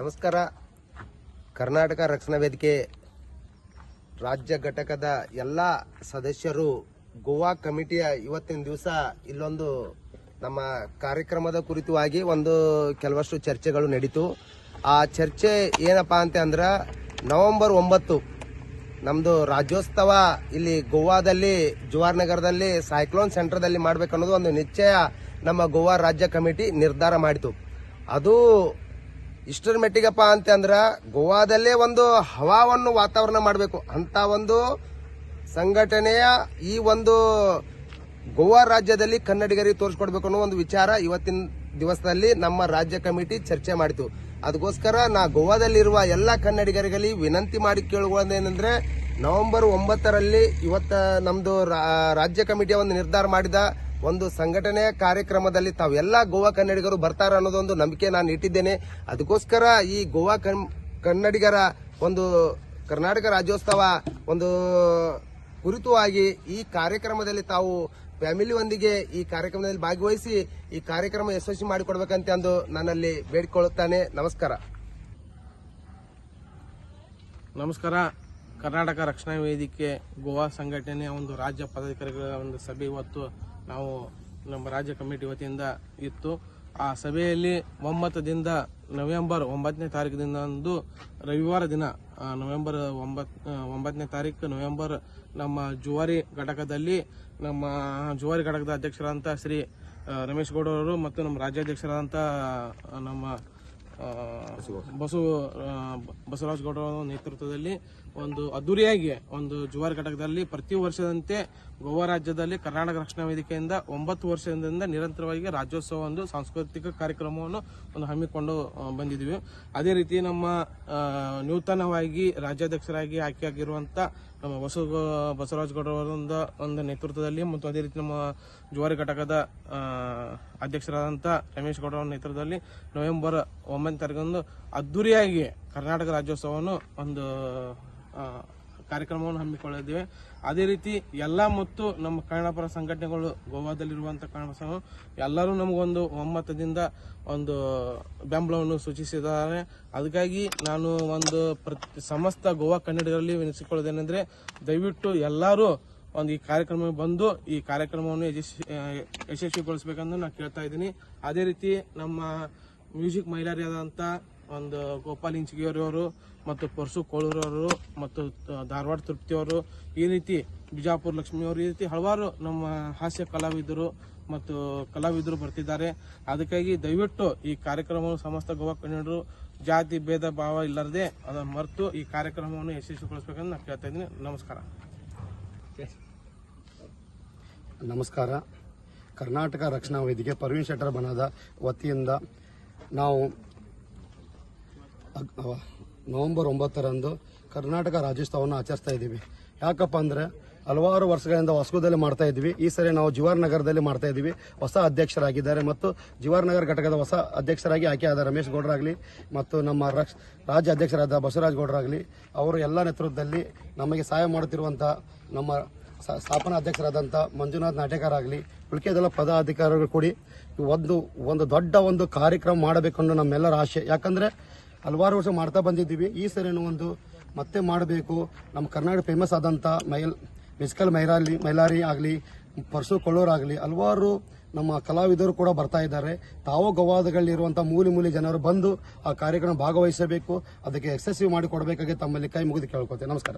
ನಮಸ್ಕಾರ. ಕರ್ನಾಟಕ ರಕ್ಷಣಾ ವೇದಿಕೆ ರಾಜ್ಯ ಘಟಕದ ಎಲ್ಲ ಸದಸ್ಯರು ಗೋವಾ ಕಮಿಟಿಯ ಇವತ್ತಿನ ದಿವಸ ಇಲ್ಲೊಂದು ನಮ್ಮ ಕಾರ್ಯಕ್ರಮದ ಕುರಿತವಾಗಿ ಒಂದು ಕೆಲವಷ್ಟು ಚರ್ಚೆಗಳು ನಡೀತು. ಆ ಚರ್ಚೆ ಏನಪ್ಪಾ ಅಂತ ಅಂದ್ರೆ ನವೆಂಬರ್ ಒಂಬತ್ತು ನಮ್ಮದು ರಾಜ್ಯೋತ್ಸವ ಇಲ್ಲಿ ಗೋವಾದಲ್ಲಿ, ಜುವಾರ್ ನಗರದಲ್ಲಿ, ಸೈಕ್ಲೋನ್ ಸೆಂಟರ್ದಲ್ಲಿ ಮಾಡಬೇಕನ್ನೋದು ಒಂದು ನಿಶ್ಚಯ ನಮ್ಮ ಗೋವಾ ರಾಜ್ಯ ಕಮಿಟಿ ನಿರ್ಧಾರ ಮಾಡಿತು. ಅದು ಇಷ್ಟರ ಮೆಟ್ಟಿಗಪ್ಪ ಅಂತ ಅಂದ್ರ ಗೋವಾದಲ್ಲೇ ಒಂದು ಹವಾವನ್ನು ವಾತಾವರಣ ಮಾಡಬೇಕು. ಅಂತ ಒಂದು ಸಂಘಟನೆಯ ಈ ಒಂದು ಗೋವಾ ರಾಜ್ಯದಲ್ಲಿ ಕನ್ನಡಿಗರಿಗೆ ತೋರಿಸ್ಕೊಡ್ಬೇಕು ಅನ್ನೋ ಒಂದು ವಿಚಾರ ಇವತ್ತಿನ ದಿವಸದಲ್ಲಿ ನಮ್ಮ ರಾಜ್ಯ ಕಮಿಟಿ ಚರ್ಚೆ ಮಾಡಿತು. ಅದಕ್ಕೋಸ್ಕರ ನಾ ಗೋವಾದಲ್ಲಿರುವ ಎಲ್ಲ ಕನ್ನಡಿಗರಿಗಲ್ಲಿ ವಿನಂತಿ ಮಾಡಿ ಕೇಳುವುದೇನೆಂದ್ರೆ ನವೆಂಬರ್ ಒಂಬತ್ತರಲ್ಲಿ ಇವತ್ತ ನಮ್ದು ರಾ- ರಾಜ್ಯ ಕಮಿಟಿಯ ಒಂದು ನಿರ್ಧಾರ ಮಾಡಿದ ಒಂದು ಸಂಘಟನೆಯ ಕಾರ್ಯಕ್ರಮದಲ್ಲಿ ತಾವೆಲ್ಲ ಗೋವಾ ಕನ್ನಡಿಗರು ಬರ್ತಾರ ಅನ್ನೋದೊಂದು ನಂಬಿಕೆ ನಾನು ಇಟ್ಟಿದ್ದೇನೆ. ಅದಕ್ಕೋಸ್ಕರ ಈ ಗೋವಾ ಕನ್- ಕನ್ನಡಿಗರ ಒಂದು ಕರ್ನಾಟಕ ರಾಜ್ಯೋತ್ಸವ ಒಂದು ಕುರಿತುವಾಗಿ ಈ ಕಾರ್ಯಕ್ರಮದಲ್ಲಿ ತಾವು ಫ್ಯಾಮಿಲಿಯೊಂದಿಗೆ ಈ ಕಾರ್ಯಕ್ರಮದಲ್ಲಿ ಭಾಗವಹಿಸಿ ಈ ಕಾರ್ಯಕ್ರಮ ಯಶಸ್ವಿ ಮಾಡಿಕೊಡ್ಬೇಕಂತ ಅಂದು ನನ್ನಲ್ಲಿ ಬೇಡಿಕೊಳ್ಳುತ್ತಾನೆ. ನಮಸ್ಕಾರ. ನಮಸ್ಕಾರ. ಕರ್ನಾಟಕ ರಕ್ಷಣಾ ವೇದಿಕೆ ಗೋವಾ ಸಂಘಟನೆಯ ಒಂದು ರಾಜ್ಯ ಪದಾಧಿಕಾರಿಗಳ ಒಂದು ಸಭೆ ಇವತ್ತು ನಾವು ನಮ್ಮ ರಾಜ್ಯ ಕಮಿಟಿ ವತಿಯಿಂದ ಇತ್ತು. ಆ ಸಭೆಯಲ್ಲಿ ಒಮ್ಮತದಿಂದ ನವೆಂಬರ್ ಒಂಬತ್ತನೇ ತಾರೀಕಿನಿಂದ ಒಂದು ರವಿವಾರ ದಿನ ನವೆಂಬರ್ ಒಂಬತ್ ಒಂಬತ್ತನೇ ತಾರೀಕು, ನವೆಂಬರ್ ನಮ್ಮ ಜುವಾರಿ ಘಟಕದಲ್ಲಿ ನಮ್ಮ ಜುವಾರಿ ಘಟಕದ ಅಧ್ಯಕ್ಷರಾದಂಥ ಶ್ರೀ ರಮೇಶ್ ಗೌಡ ಅವರು ಮತ್ತು ನಮ್ಮ ರಾಜ್ಯಾಧ್ಯಕ್ಷರಾದಂಥ ನಮ್ಮ ಆ, ಬಸು ಆ, ಬಸವರಾಜ ಗೌಡ ನೇತೃತ್ವದಲ್ಲಿ ಒಂದು ಅದ್ದೂರಿಯಾಗಿ ಒಂದು ಜುವಾರಿ ಘಟಕದಲ್ಲಿ ಪ್ರತಿ ವರ್ಷದಂತೆ ಗೋವಾ ರಾಜ್ಯದಲ್ಲಿ ಕರ್ನಾಟಕ ರಕ್ಷಣಾ ವೇದಿಕೆಯಿಂದ ಒಂಬತ್ತು ವರ್ಷದಿಂದ ನಿರಂತರವಾಗಿ ರಾಜ್ಯೋತ್ಸವ ಒಂದು ಸಾಂಸ್ಕೃತಿಕ ಕಾರ್ಯಕ್ರಮವನ್ನು ಒಂದು ಹಮ್ಮಿಕೊಂಡು ಬಂದಿದ್ದೀವಿ. ಅದೇ ರೀತಿ ನಮ್ಮ ನೂತನವಾಗಿ ರಾಜ್ಯಾಧ್ಯಕ್ಷರಾಗಿ ಆಯ್ಕೆಯಾಗಿರುವಂಥ ನಮ್ಮ ಬಸವ ಬಸವರಾಜ ಗೌಡ ಒಂದು ನೇತೃತ್ವದಲ್ಲಿ ಮತ್ತು ಅದೇ ರೀತಿ ನಮ್ಮ ಜುವಾರಿ ಘಟಕದ ಅಧ್ಯಕ್ಷರಾದಂಥ ರಮೇಶ್ ಗೌಡರವರ ನೇತೃತ್ವದಲ್ಲಿ ನವೆಂಬರ್ ತಾರೀಕಂದು ಅದ್ದೂರಿಯಾಗಿ ಕರ್ನಾಟಕ ರಾಜ್ಯೋತ್ಸವವನ್ನು ಒಂದು ಕಾರ್ಯಕ್ರಮವನ್ನು ಹಮ್ಮಿಕೊಳ್ಳಿದ್ದೇವೆ ಅದೇ ರೀತಿ ಎಲ್ಲ ಮತ್ತು ನಮ್ಮ ಕನ್ನಡಪರ ಸಂಘಟನೆಗಳು ಗೋವಾದಲ್ಲಿರುವಂಥ ಕನ್ನಡ ಎಲ್ಲರೂ ನಮಗೊಂದು ಒಮ್ಮತದಿಂದ ಒಂದು ಬೆಂಬಲವನ್ನು ಸೂಚಿಸಿದ್ದಾರೆ. ಅದಕ್ಕಾಗಿ ನಾನು ಒಂದು ಪ್ರತಿ ಸಮಸ್ತ ಗೋವಾ ಕನ್ನಡಿಗರಲ್ಲಿ ವಿನಿಸಿಕೊಳ್ಳೋದೇನೆಂದರೆ ದಯವಿಟ್ಟು ಎಲ್ಲರೂ ಒಂದು ಈ ಕಾರ್ಯಕ್ರಮ ಬಂದು ಈ ಕಾರ್ಯಕ್ರಮವನ್ನು ಯಶಸ್ವಿ, ಯಶಸ್ವಿಗೊಳಿಸಬೇಕೆಂದು ನಾನು ಕೇಳ್ತಾ ಇದ್ದೀನಿ. ಅದೇ ರೀತಿ ನಮ್ಮ ಮ್ಯೂಸಿಕ್ ಮೈಲಾರಿಯಾದಂತ ಒಂದು ಗೋಪಾಲ್ ಇಂಚಗಿಯವರು ಮತ್ತು ಪರಸು ಕೋಳೂರವರು ಮತ್ತು ಧಾರವಾಡ ತೃಪ್ತಿಯವರು, ಈ ರೀತಿ ಬಿಜಾಪುರ ಲಕ್ಷ್ಮಿಯವರು, ಈ ರೀತಿ ಹಲವಾರು ನಮ್ಮ ಹಾಸ್ಯ ಕಲಾವಿದರು ಮತ್ತು ಕಲಾವಿದರು ಬರ್ತಿದ್ದಾರೆ. ಅದಕ್ಕಾಗಿ ದಯವಿಟ್ಟು ಈ ಕಾರ್ಯಕ್ರಮವನ್ನು ಸಮಸ್ತ ಗೋವಾ ಕನ್ನಡರು ಜಾತಿ ಭೇದ ಭಾವ ಇಲ್ಲದೆ ಅದನ್ನು ಮರೆತು ಈ ಕಾರ್ಯಕ್ರಮವನ್ನು ಯಶಸ್ವಿಗೊಳಿಸ್ಬೇಕಂತ ನಾನು ಕೇಳ್ತಾ ಇದ್ದೀನಿ. ನಮಸ್ಕಾರ. ನಮಸ್ಕಾರ. ಕರ್ನಾಟಕ ರಕ್ಷಣಾ ವೇದಿಕೆ ಪರ್ವೀನ್ ಶೆಟ್ಟರ್ ಬಣದ ವತಿಯಿಂದ ನಾವು ನವಂಬರ್ ಒಂಬತ್ತರಂದು ಕರ್ನಾಟಕ ರಾಜ್ಯೋತ್ಸವವನ್ನು ಆಚರಿಸ್ತಾ ಇದ್ದೀವಿ. ಯಾಕಪ್ಪ ಅಂದರೆ ಹಲವಾರು ವರ್ಷಗಳಿಂದ ಹೊಸಗುದಲ್ಲಿ ಮಾಡ್ತಾ ಇದ್ವಿ ಈ ಸರಿ ನಾವು ಜಿವಾರ್ ನಗರದಲ್ಲಿ ಮಾಡ್ತಾ ಇದ್ದೀವಿ. ಹೊಸ ಅಧ್ಯಕ್ಷರಾಗಿದ್ದಾರೆ ಮತ್ತು ಜಿವಾರ್ ನಗರ ಘಟಕದ ಹೊಸ ಅಧ್ಯಕ್ಷರಾಗಿ ಆಯ್ಕೆಯಾದ ರಮೇಶ್ ಗೌಡರಾಗಲಿ ಮತ್ತು ನಮ್ಮ ರಾಜ್ಯ ಅಧ್ಯಕ್ಷರಾದ ಬಸವರಾಜ ಗೌಡರಾಗಲಿ, ಅವರು ಎಲ್ಲ ನೇತೃತ್ವದಲ್ಲಿ ನಮಗೆ ಸಹಾಯ ಮಾಡುತ್ತಿರುವಂಥ ನಮ್ಮ ಸ್ಥಾಪನಾ ಅಧ್ಯಕ್ಷರಾದಂಥ ಮಂಜುನಾಥ್ ನಾಟೇಕರ್ ಆಗಲಿ ಉಳಿಕೆದೆಲ್ಲ ಪದಾಧಿಕಾರಿಗಳು ಕೂಡಿ ಒಂದು ಒಂದು ದೊಡ್ಡ ಒಂದು ಕಾರ್ಯಕ್ರಮ ಮಾಡಬೇಕನ್ನೋ ನಮ್ಮೆಲ್ಲರ ಆಶೆ. ಯಾಕಂದ್ರೆ ಹಲವಾರು ವರ್ಷ ಮಾಡ್ತಾ ಬಂದಿದ್ದೀವಿ. ಈ ಸರಿನೂ ಒಂದು ಮತ್ತೆ ಮಾಡಬೇಕು. ನಮ್ಮ ಕರ್ನಾಟಕ ಫೇಮಸ್ ಆದಂಥ ಮೈಲ್ ಮಿಸ್ಕಲ್ ಮೈಲಾರಿ ಮೈಲಾರಿ ಆಗಲಿ, ಪರ್ಸು ಕೊಳ್ಳೋರಾಗಲಿ, ಹಲವಾರು ನಮ್ಮ ಕಲಾವಿದರು ಕೂಡ ಬರ್ತಾ ಇದ್ದಾರೆ. ತಾವು ಗೋವಾದಗಳಿರುವಂಥ ಮೂಲಿ ಮೂಲಿ ಜನರು ಬಂದು ಆ ಕಾರ್ಯಕ್ರಮ ಭಾಗವಹಿಸಬೇಕು. ಅದಕ್ಕೆ ಎಕ್ಸೆಸಿವ್ ಮಾಡಿ ಕೊಡಬೇಕಾಗಿ ತಮ್ಮಲ್ಲಿ ಕೈ ಮುಗಿದು ಕೇಳ್ಕೊತೇವೆ ನಮಸ್ಕಾರ.